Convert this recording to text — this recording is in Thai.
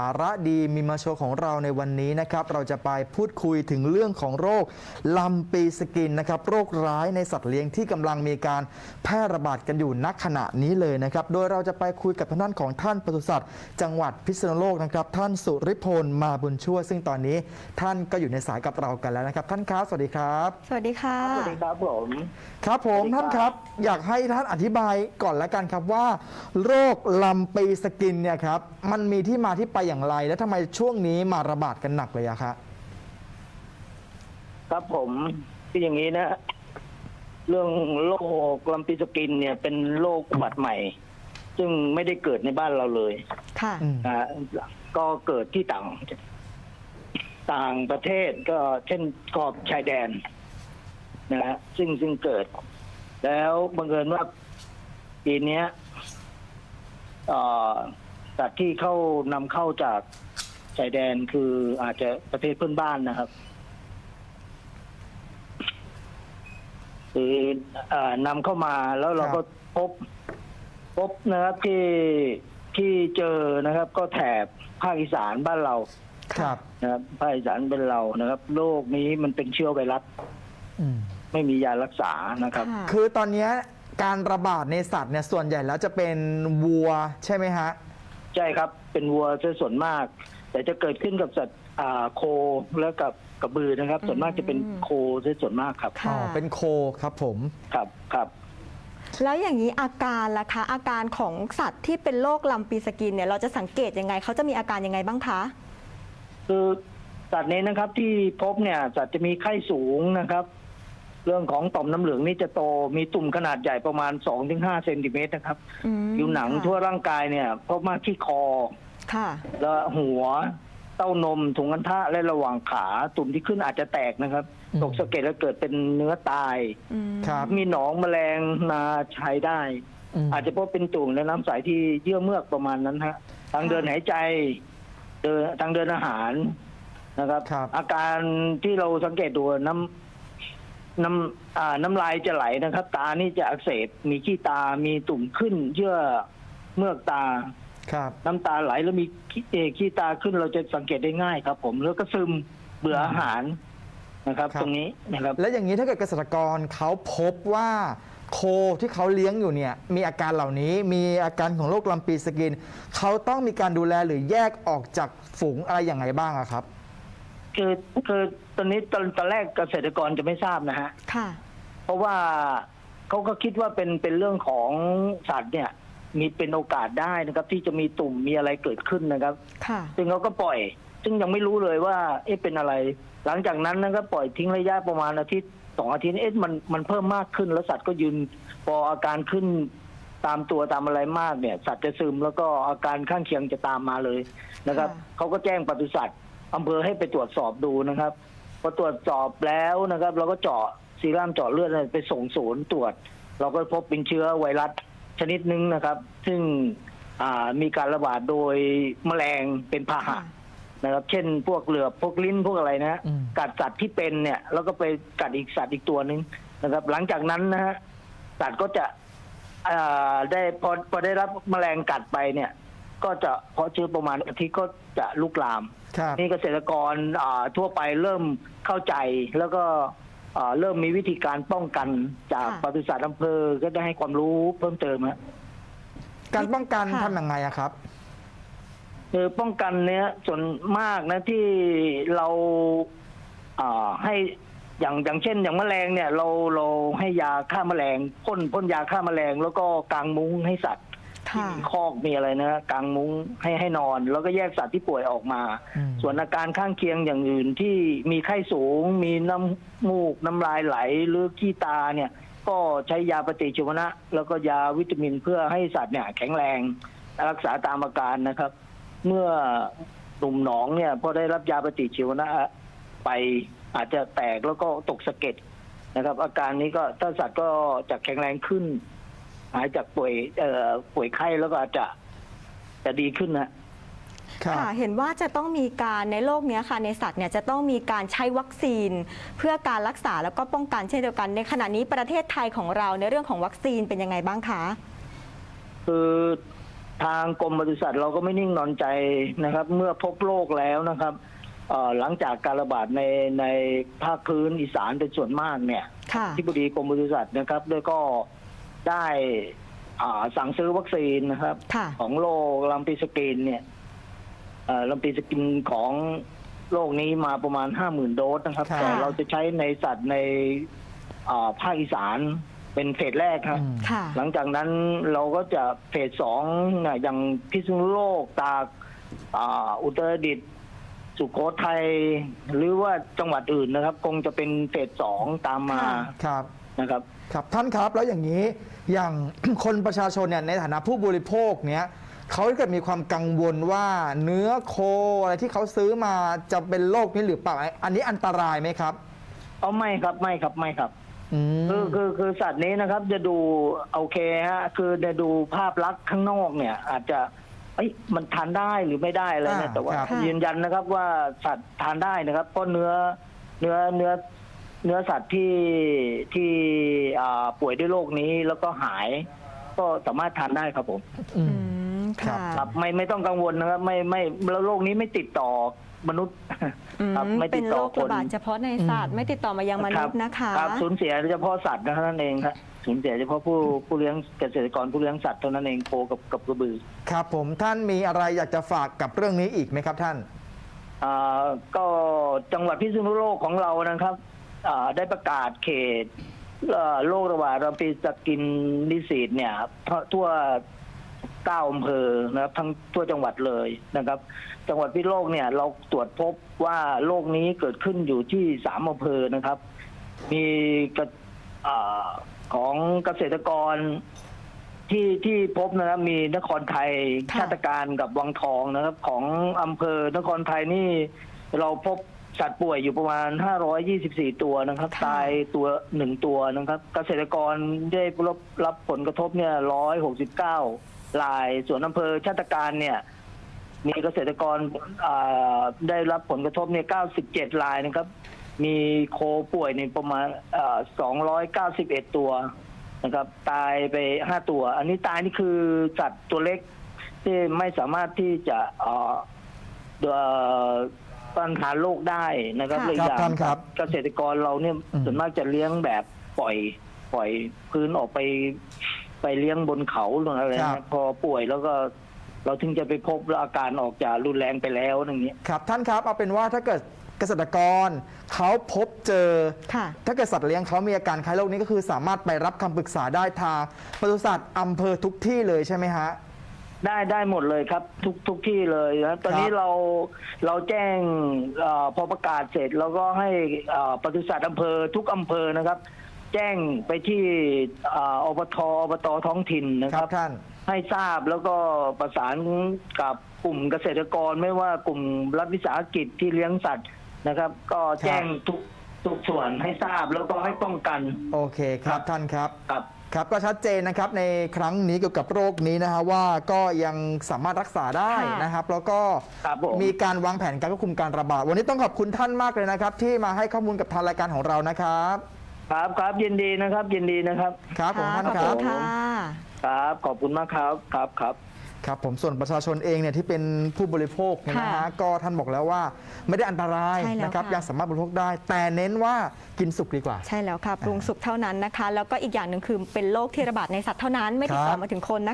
สาระดีมีมาโชว์ของเราในวันนี้นะครับ เราจะไปพูดคุยถึงเรื่องของโรคลำปีสกินนะครับ โรคร้ายในสัตว์เลี้ยงที่กำลังมีการแพร่ระบาดกันอยู่ณขณะนี้เลยนะครับ โดยเราจะไปคุยกับทางด้านของท่านปศุสัตว์ จังหวัดพิษณุโลกนะครับ ท่านสุริพลมาบุญชั่วซึ่งตอนนี้ท่านก็อยู่ในสายกับเรากันแล้วนะครับ ท่านครับสวัสดีครับ สวัสดีค่ะสวัสดีครับผมครับผมสวัสดีครับท่านครับ อยากให้ท่านอธิบายก่อนละกันครับว่า โรคลำปีสกินเนี่ยครับมันมีที่มาที่ไปอย่างไร และทำไมช่วงนี้มาระบาดกันหนักเลยอะครับครับผมคืออย่างนี้นะ เรื่องโรคลำปีสกินเนี่ยเป็นโรคอุบัติใหม่ ซึ่งไม่ได้เกิดในบ้านเราเลยค่ะ อืม นะก็เกิดที่ต่าง ต่างประเทศก็เช่นขอบชายแดนนะฮะซึ่งซึ่งเกิด แล้วบังเอิญว่าปีเนี้ยเอ่อ สัตว์ที่เข้านำเข้าจากชายแดนคืออาจจะประเทศเพื่อนบ้านนะครับคือเอ่อนำเข้ามาแล้วเราก็พบ พบนะครับที่ที่เจอนะครับ ก็แถบภาคอีสานบ้านเรา ครับนะครับภาคอีสานเป็นเรานะครับโรคนี้มันเป็นเชื้อไวรัสอืมไม่มียารักษานะครับค่ะคือตอนเนี้ยการระบาดในสัตว์เนี่ยส่วนใหญ่แล้วจะเป็นวัวใช่ไหมฮะ ใช่ครับ เป็นวัวซะส่วนมาก แต่จะเกิดขึ้นกับสัตว์อ่าโคแล้วกับกระบือนะครับ ส่วนมากจะเป็นโคซะส่วนมากครับ ค่ะ อ๋อเป็นโคครับผม ครับครับแล้วอย่างนี้อาการล่ะคะอาการของสัตว์ที่เป็นโรคลำปีสกินเนี่ยเราจะสังเกตยังไงเขาจะมีอาการยังไงบ้างคะ คือสัตว์นี้นะครับที่พบเนี่ยสัตว์จะมีไข้สูงนะครับ เรื่องของต่อมน้ำเหลืองนี่จะโตมีตุ่มขนาดใหญ่ประมาณ 2-5ถึงเซนติเมตรนะครับอืมผิวหนังค่ะทั่วร่างกายเนี่ยพบมากที่คอ ค่ะ แล้วหัวเต้านมถุงอันทะและระหว่างขาตุ่มที่ขึ้นอาจจะแตกนะครับอืม ตกสะเก็ดแล้วเกิดเป็นเนื้อตาย อืมครับ มีหนองแมลงนาใช้ได้ ม อาจจะพบเป็นตุ่มและน้ำใสที่เยื่อเมือกประมาณนั้นฮะทางเดินหายใจเดินทางเดินอาหารนะครับ ครับ อาการที่เราสังเกตดูน้ำ น้ำอ่าน้ำลายจะไหลนะครับ ตานี่จะอักเสบมีขี้ตา มีตุ่มขึ้นเยื่อเมือกตา ครับ น้ำตาไหลแล้วมีขี้เอ่อขี้ตาขึ้นเราจะสังเกตได้ง่ายครับ ผมแล้วก็ซึมเบื่ออาหารนะครับ ครับ ตรงนี้นะครับ แล้วอย่างนี้ถ้าเกิดเกษตรกรเขาพบว่าโคที่เขาเลี้ยงอยู่เนี่ยมีอาการเหล่านี้มีอาการของโรคลำปีสกิน เขาต้องมีการดูแลหรือแยกออกจากฝูงอะไรอย่างไรบ้างอะครับ คือคือตอนนี้ตอนตอนแรกเกษตรกรจะไม่ทราบนะฮะ ค่ะ เพราะว่าเขาก็คิดว่าเป็นเป็นเรื่องของสัตว์เนี่ย มีเป็นโอกาสได้นะครับ ที่จะมีตุ่มมีอะไรเกิดขึ้นนะครับ ค่ะ ซึ่งเขาก็ปล่อย ซึ่งยังไม่รู้เลยว่าเอ๊ะเป็นอะไร หลังจากนั้นนะครับปล่อยทิ้งระยะประมาณอาทิตย์สองอาทิตย์เอ๊ะมันมันเพิ่มมากขึ้นแล้วสัตว์ก็ยืนพออาการขึ้นตามตัวตามอะไรมากเนี่ย สัตว์จะซึมแล้วก็อาการข้างเคียงจะตามมาเลยนะครับ ค่ะ เขาก็แจ้งปศุสัตว์ อำเภอให้ไปตรวจสอบดูนะครับพอตรวจสอบแล้วนะครับ เราก็เจาะซีรั่มเจาะเลือดไปส่งศูนย์ตรวจ เราก็พบเป็นเชื้อไวรัสชนิดหนึ่งนะครับ ซึ่งอ่ามีการระบาดโดยแมลงเป็นพาหะค่ะนะครับ เช่น พวกเหลือบพวกลิ้นพวกอะไรนะฮะอืมกัดสัตว์ที่เป็นเนี่ย แล้วก็ไปกัดอีกสัตว์อีกตัวหนึ่งนะครับ หลังจากนั้นนะฮะสัตว์ก็จะอ่าได้พอพอได้รับแมลงกัดไปเนี่ย ก็จะเพาะเชื้อประมาณอาทิตย์ก็จะลุกลาม ครับ นี่เกษตรกรอ่าทั่วไปเริ่มเข้าใจแล้วก็อ่าเริ่มมีวิธีการป้องกันจากค่ะ ปศุสัตว์อำเภอก็ได้ให้ความรู้เพิ่มเติมฮะการป้องกันค่ะ ทำยังไงอะครับ คือป้องกันเนี้ยส่วนมากนะที่เราอ่าให้อย่างอย่างเช่น อย่างแมลงเนี่ย เราเราให้ยาฆ่าแมลงพ่นพ่นยาฆ่าแมลง แล้วก็กางมุ้งให้สัตว์ ที่ค่ะมีคอกมีอะไรนะกางมุ้งให้ให้นอน แล้วก็แยกสัตว์ที่ป่วยออกมา อืม ส่วนอาการข้างเคียงอย่างอื่นที่มีไข้สูง มีน้ำมูกน้ำลายไหลหรือขี้ตาเนี่ย ก็ใช้ยาปฏิชีวนะ แล้วก็ยาวิตามินเพื่อให้สัตว์เนี่ย แข็งแรงรักษาตามอาการนะครับ เมื่อหนุ่มหนองเนี่ยพอได้รับยาปฏิชีวนะไปอาจจะแตกแล้วก็ตกสะเก็ดนะครับ อาการนี้ก็ถ้าสัตว์ก็จะแข็งแรงขึ้น หายจากป่วยเอ่อป่วยไข้แล้วก็อาจจะจะดีขึ้นนะ ครับ ค่ะเห็นว่าจะต้องมีการในโลกเนี้ยค่ะในสัตว์เนี่ยจะต้องมีการใช้วัคซีน เพื่อการรักษาแล้วก็ป้องกันเช่นเดียวกัน ในขณะนี้ประเทศไทยของเราในเรื่องของวัคซีนเป็นยังไงบ้างคะ คือทางกรมปศุสัตว์เราก็ไม่นิ่งนอนใจนะครับ เมื่อพบโรคแล้วนะครับเอ่อหลังจากการระบาดในในภาคพื้นอีสานเป็นส่วนมากเนี่ย ค่ะ ที่บดีกรมปศุสัตว์นะครับด้วยก็ ได้อ่าสั่งซื้อวัคซีนนะครับค่ะของโรคลัมปีสกินเนี่ยเอ่อลัมปีสกินของโรคนี้มาประมาณห้าหมื่นโดสนะครับค่ะแต่เราจะใช้ในสัตว์ในอ่าภาคอีสานเป็นเฟสแรกครับอืมค่ะหลังจากนั้นเราก็จะเฟสสองเนี่ยอย่างพิษณุโลกตากอ่าอุตรดิตถ์สุโขทัยหรือว่าจังหวัดอื่นนะครับ คงจะเป็นเฟสสองตามมาค่ะครับ นะครับ ครับท่านครับแล้วอย่างนี้อย่าง คนประชาชนเนี่ยในฐานะผู้บริโภคเนี้ยเขาเกิดมีความกังวลว่าเนื้อโคอะไรที่เขาซื้อมาจะเป็นโรคนี้หรือเปล่าอันนี้อันตรายไหมครับ เอาไม่ครับไม่ครับไม่ครับอืมคือคือคือสัตว์นี้นะครับ จะดูโอเคฮะคือจะดูภาพลักษณ์ข้างนอกเนี่ย อาจจะเอ้ยมันทานได้หรือไม่ได้อะไรอ่านะแต่ว่าครับค่ะยืนยันนะครับว่าสัตว์ทานได้นะครับเพราะเนื้อเนื้อเนื้อ เนื้อสัตว์ที่ที่อ่าป่วยด้วยโรคนี้แล้วก็หาย ก็สามารถทานได้ครับผมอือืมมครับค่ะครับไม่ไม่ต้องกังวลนะครับ ไม่ไม่แล้วโรคนี้ไม่ติดต่อมนุษย์อืมครับไม่เป็ตินดโรต่อคคระนบาดเฉพาะในสัตว์ไม่ติดต่อมายังมนุษย์นะคะรับสูญเสียเฉพาะสัตว์นะนั่นเองครับสูญเสียเฉพาะผู้ผู้เลี้ยงเกษตรกรผู้เลี้ยงสัตว์เท่านั้นเองโคกับกับกระบือ ครับ ผมท่านมีอะไรอยากจะฝากกับเรื่องนี้อีกไหมครับท่านอ่าก็จังหวัดพิษณุโลกของเรานะครับอ่า ได้ประกาศเขตเอ่อโรคระบาดระปีสกินลิซีดเนี่ยทั่วเก้าอำเภอนะครับ ทั้งทั่วจังหวัดเลยนะครับ จังหวัดพิษณุโลกเนี่ย เราตรวจพบว่าโรคนี้เกิดขึ้นอยู่ที่สามอำเภอนะครับ มีกระอาของเกษตรกรที่ที่พบนะครับมีนครไทยค่ะชาติการกับวังทองนะครับ ของอำเภอนครไทยนี่เราพบ สัตว์ป่วยอยู่ประมาณ 524 ตัวนะครับ ค่ะ ตายตัวหนึ่งตัวนะครับ เกษตรกรได้รับรับผลกระทบเนี่ย 169ราย ส่วนอำเภอชาติการเนี่ย มีเกษตรกรอ่าได้รับผลกระทบเนี่ย 97 รายนะครับ มีโคป่วยในยประมาณอ่า291 ตัวนะครับ ตายไป 5 ตัว อันนี้ตายนี่คือสัตว์ตัวเล็กที่ไม่สามารถที่จะเอ่อเอ่อ ต้านทานโรคได้นะครับค่ะ เลยอย่างครับท่านครับเกษตรกรเราเนี่ยอืม ส่วนมากจะเลี้ยงแบบปล่อย ปล่อยพื้นออกไป ไปเลี้ยงบนเขาหรืออะไรครันะบพอป่วยแล้วก็ เราถึงจะไปพบแล้วอาการออกจากรุนแรงไปแล้วอย่างนี้ย ครับท่านครับเอาเป็นว่าถ้าเกิดเกษตรกรเขาพบเจอ ค่ะ ถ้าเกิดสัตว์เลี้ยงเขามีอาการคล้ายโรคนี้ก็คือสามารถไปรับคำปรึกษาได้ทางปศุสัตว์อำเภอทุกที่เลยใช่ไหมฮะ ได้ได้หมดเลยครับ ทุกทุกที่เลยนะตอนนี้ครับเราเราแจ้งเออพอประกาศเสร็จแล้วก็ให้เอ่อปศุสัตว์อำเภอทุกอำเภอนะครับ แจ้งไปที่เอ่ออบทอบตท้องถิ่นนะคครัรับ บท่าน ให้ทราบแล้วก็ประสานกับกลุ่มเกษตรกรไม่ว่ากลุ่มรัฐวิสาหกิจที่เลี้ยงสัตว์นะครับ ก็แจ้งทุกทุกส่วนให้ทราบแล้วก็ให้ป้องกัน โอเคครับท่านครับกับ ครับก็ชัดเจนนะครับในครั้งนี้เกี่ยวกับโรคนี้นะฮะว่าก็ยังสามารถรักษาได้ค่ะนะครับ แล้วก็ครับผม มีการวางแผนการควบคุมการระบาด วันนี้ต้องขอบคุณท่านมากเลยนะครับ ที่มาให้ข้อมูลกับทางรายการของเรานะครับครับครับยินดีนะครับ ยินดีนะครับ ครับผมท่านขอบครัคุบ ณค่ะ ครับ ขอบคุณมากครับ ครับครับ ครับผมส่วนประชาชนเองเนี่ยที่เป็นผู้บริโภคเนี่ยนะฮะค่ะก็ท่านบอกแล้วว่าไม่ได้อันตรายใช่แล้วนะครับค่ะ ยังสามารถบริโภคได้ แต่เน้นว่ากินสุกดีกว่า ใช่แล้วค่ะปรุงสุกเท่านั้นนะคะ แล้วก็อีกอย่างหนึ่งคือเป็นโรคที่ระบาดในสัตว์เท่านั้นไม่ติดต่ครัอบ มาถึงคนนะ